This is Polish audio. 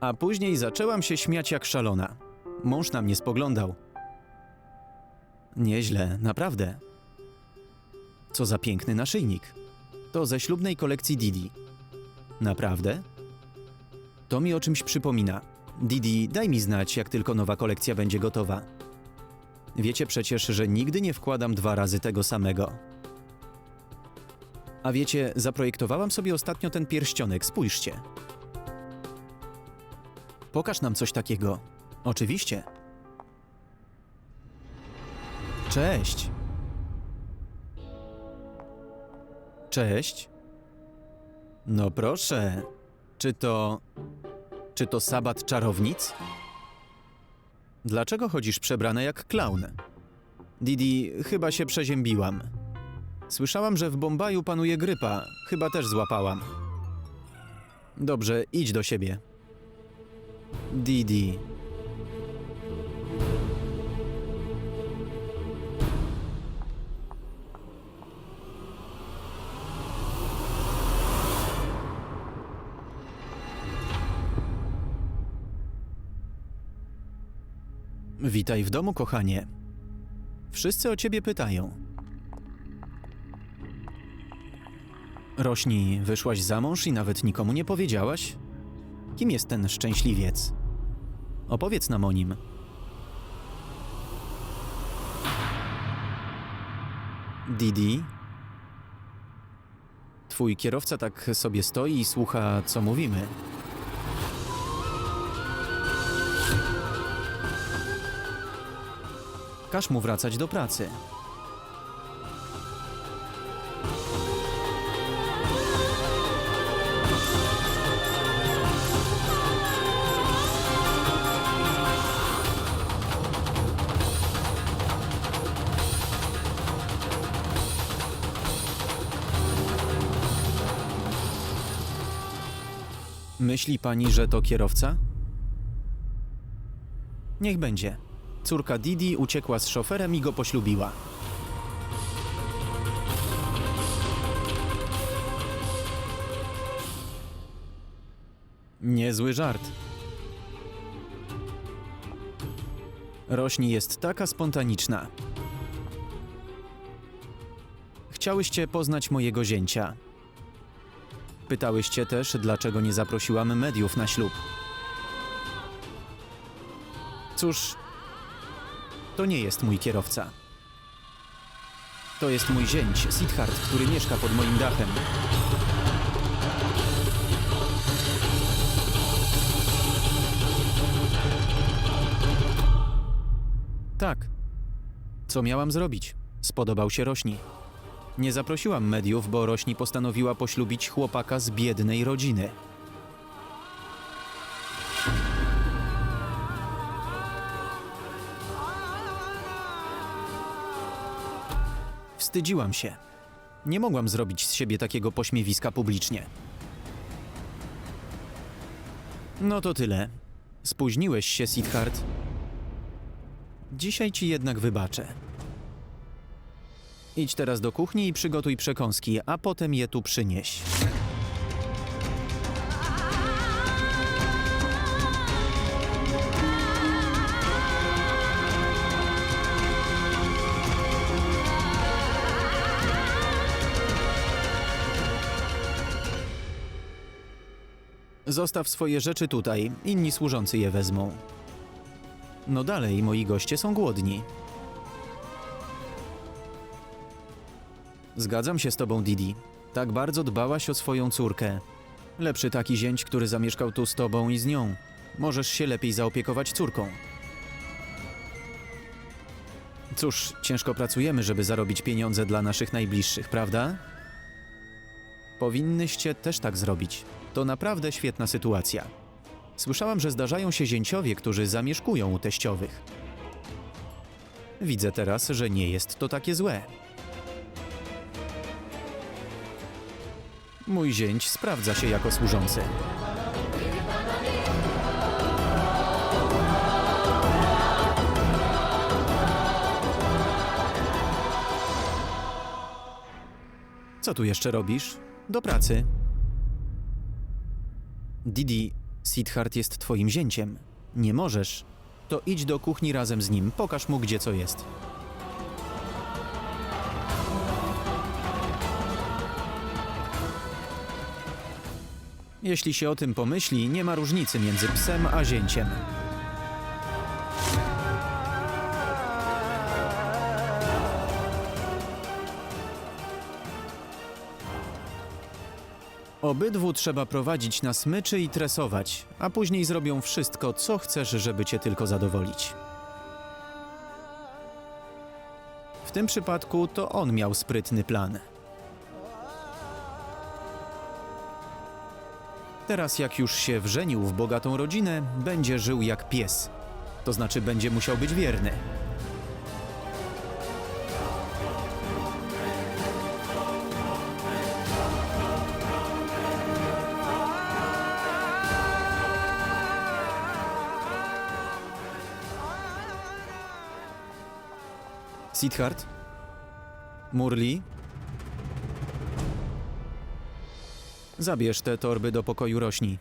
A później zaczęłam się śmiać jak szalona. Mąż na mnie spoglądał. Nieźle, naprawdę. Co za piękny naszyjnik. To ze ślubnej kolekcji Didi. Naprawdę? To mi o czymś przypomina. Didi, daj mi znać, jak tylko nowa kolekcja będzie gotowa. Wiecie przecież, że nigdy nie wkładam dwa razy tego samego. A wiecie, zaprojektowałam sobie ostatnio ten pierścionek, spójrzcie. Pokaż nam coś takiego. Oczywiście. Cześć. Cześć. No proszę. Czy to. Czy to sabat czarownic? Dlaczego chodzisz przebrana jak klaun? Didi, chyba się przeziębiłam. Słyszałam, że w Bombaju panuje grypa. Chyba też złapałam. Dobrze, idź do siebie. Didi. Witaj w domu, kochanie. Wszyscy o ciebie pytają. Rośni, wyszłaś za mąż i nawet nikomu nie powiedziałaś? Kim jest ten szczęśliwiec? Opowiedz nam o nim. Didi? Twój kierowca tak sobie stoi i słucha, co mówimy. Każ mu wracać do pracy. Myśli pani, że to kierowca? Niech będzie. Córka Didi uciekła z szoferem i go poślubiła. Niezły żart. Rośni jest taka spontaniczna. Chciałyście poznać mojego zięcia. Pytałyście też, dlaczego nie zaprosiłam mediów na ślub. Cóż, to nie jest mój kierowca. To jest mój zięć, Siddhart, który mieszka pod moim dachem. Tak. Co miałam zrobić? Spodobał się Rośni. Nie zaprosiłam mediów, bo Rośni postanowiła poślubić chłopaka z biednej rodziny. Wstydziłam się. Nie mogłam zrobić z siebie takiego pośmiewiska publicznie. No to tyle. Spóźniłeś się, Siddhart. Dzisiaj ci jednak wybaczę. Idź teraz do kuchni i przygotuj przekąski, a potem je tu przynieś. Zostaw swoje rzeczy tutaj, inni służący je wezmą. No dalej, moi goście są głodni. Zgadzam się z tobą, Didi. Tak bardzo dbałaś o swoją córkę. Lepszy taki zięć, który zamieszkał tu z tobą i z nią. Możesz się lepiej zaopiekować córką. Cóż, ciężko pracujemy, żeby zarobić pieniądze dla naszych najbliższych, prawda? Powinnyście też tak zrobić. To naprawdę świetna sytuacja. Słyszałam, że zdarzają się zięciowie, którzy zamieszkują u teściowych. Widzę teraz, że nie jest to takie złe. Mój zięć sprawdza się jako służący. Co tu jeszcze robisz? Do pracy. Didi, Sidhart jest twoim zięciem. Nie możesz. To idź do kuchni razem z nim, pokaż mu gdzie co jest. Jeśli się o tym pomyśli, nie ma różnicy między psem a zięciem. Obydwu trzeba prowadzić na smyczy i tresować, a później zrobią wszystko, co chcesz, żeby cię tylko zadowolić. W tym przypadku to on miał sprytny plan. Teraz, jak już się wrzenił w bogatą rodzinę, będzie żył jak pies. To znaczy, będzie musiał być wierny. Sidhart? Murli? Zabierz te torby do pokoju rośni.